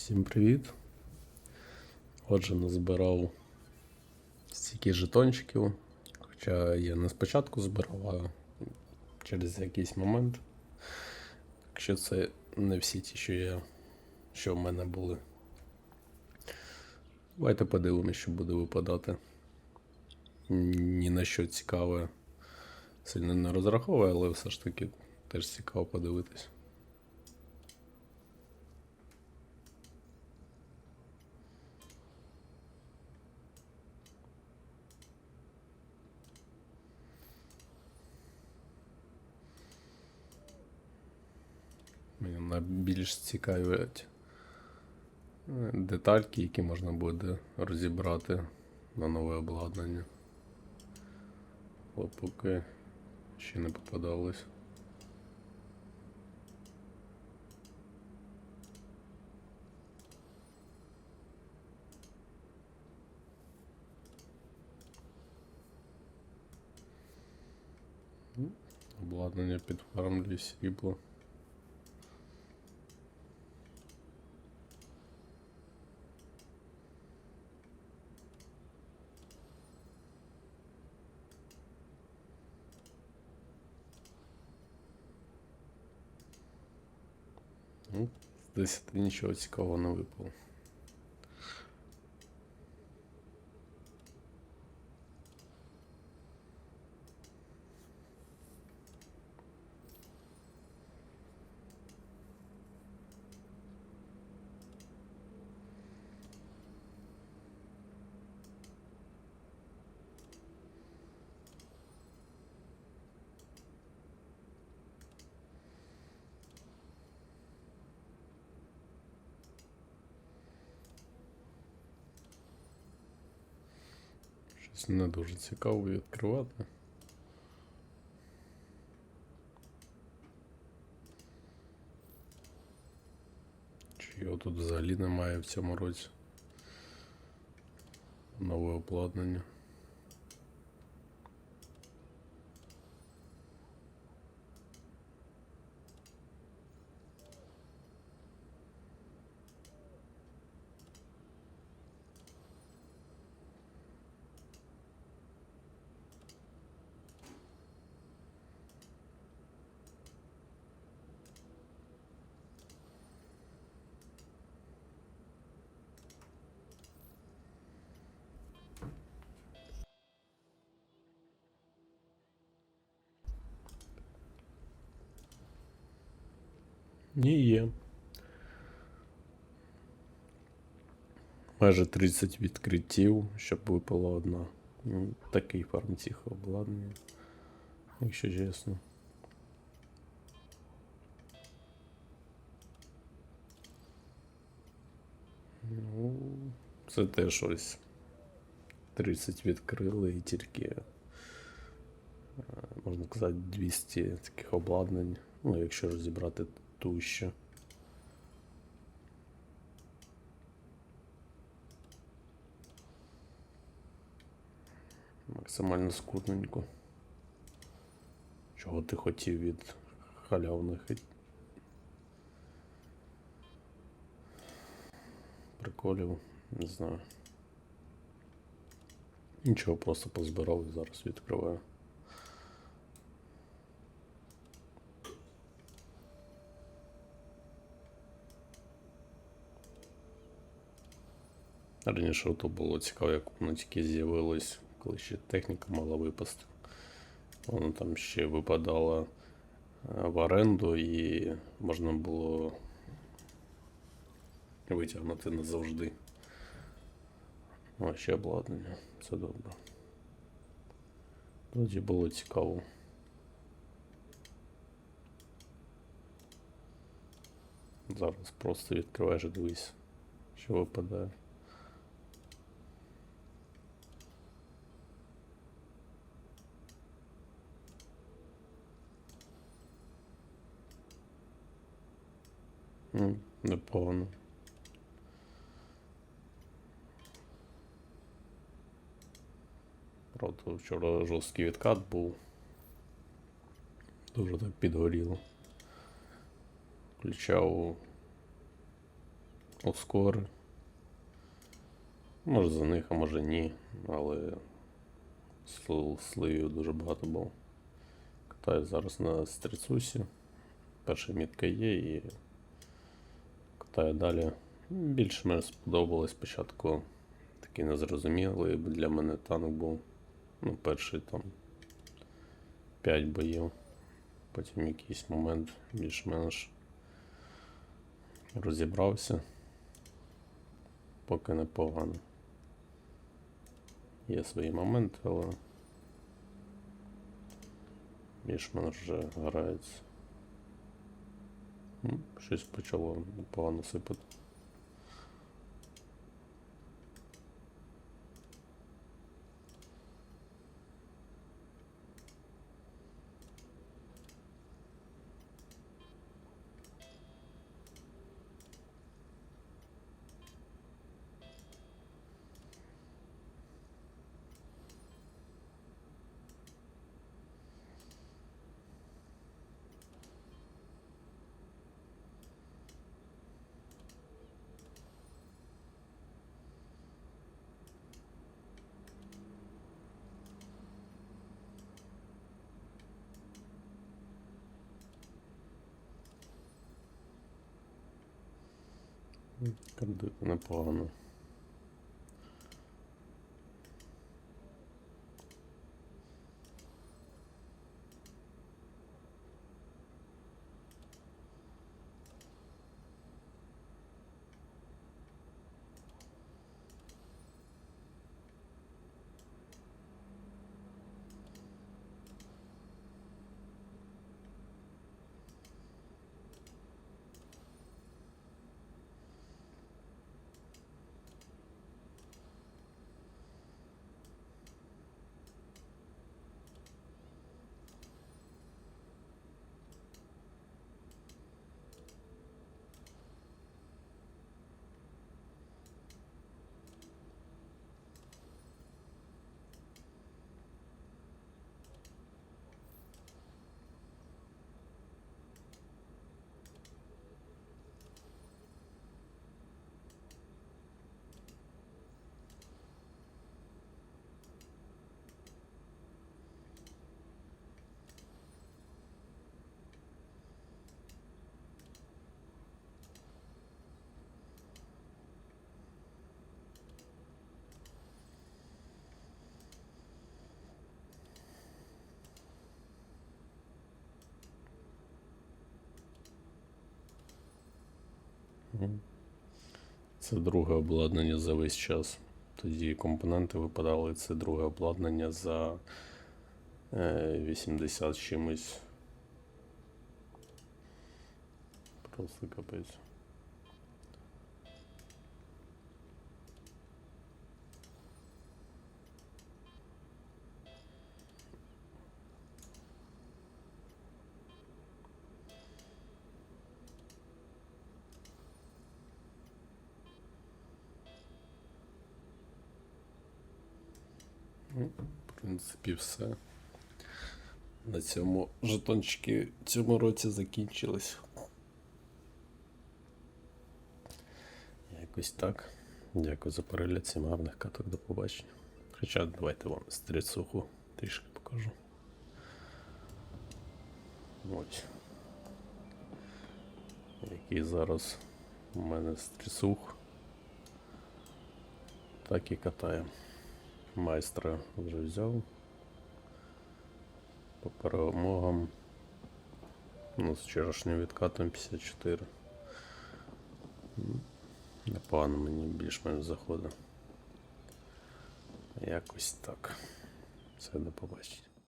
Всім привіт. Отже, назбирав стільки жетончиків. Хоча я не спочатку збирав, а через якийсь момент. Якщо це не всі ті, що я, що в мене були. Давайте подивимось, що буде випадати. Ні на що цікаве сильно не розраховую, але все ж таки теж цікаво подивитись. Найбільш цікавлять детальки, які можна буде розібрати на нове обладнання. Поки ще не попадалось. Обладнання під фармлі срібло. Ну, з 10 нічого цікавого не випало. Щось не дуже цікаво відкривати. Чи його тут взагалі немає в цьому році? Нове обладнання. Ні, є. Майже 30 відкриттів, щоб випала одна. Ну, такий фармціх обладнання, якщо чесно. Ну, це теж ось 30 відкрили і тільки, е, можна сказати, 200 таких обладнань. Ну, якщо розібрати ту. Максимально скудненько. Чого ти хотів від халявних приколів, не знаю. Нічого, просто позбирав і зараз відкриваю. Раніше то було цікаво, як воно тільки з'явилось, коли ще техніка мала випасти. Воно там ще випадало е, в оренду і можна було витягнути назавжди. О, ще обладнання. Це добре. Тоді було цікаво. Зараз просто відкриваєш дивись, що випадає. М, Непогано. Правда, вчора жорсткий відкат був. Дуже так підгоріло. Включав ускори. Може за них, а може ні, але сливів дуже багато було. Катаю зараз на стріцусі. Перша мітка є і катаю далі. Більше мені сподобалось спочатку такий незрозумілий для мене танк був. Ну, перший там 5 боїв. Потім якийсь момент більш-менш розібрався. Поки непогано. Є свої моменти, але більш-менш вже грається. М, Щось почало погано сипати. Непогано. Це друге обладнання за весь час. Тоді компоненти випадали, це друге обладнання за е, 80 чимось. Просто капець. В принципі, все. На цьому жетончики в цьому році закінчились. Якось так. Дякую за перегляд, всім гарних каток, до побачення. Хоча давайте вам стріцуху трішки покажу. Ось. Який зараз у мене стрісух. Так і катає. Майстра вже взяв. По перемогам. Ну, з вчорашнім відкатом 54. М, Непогано мені більш-менш заходить. Якось так. Все, до побачення.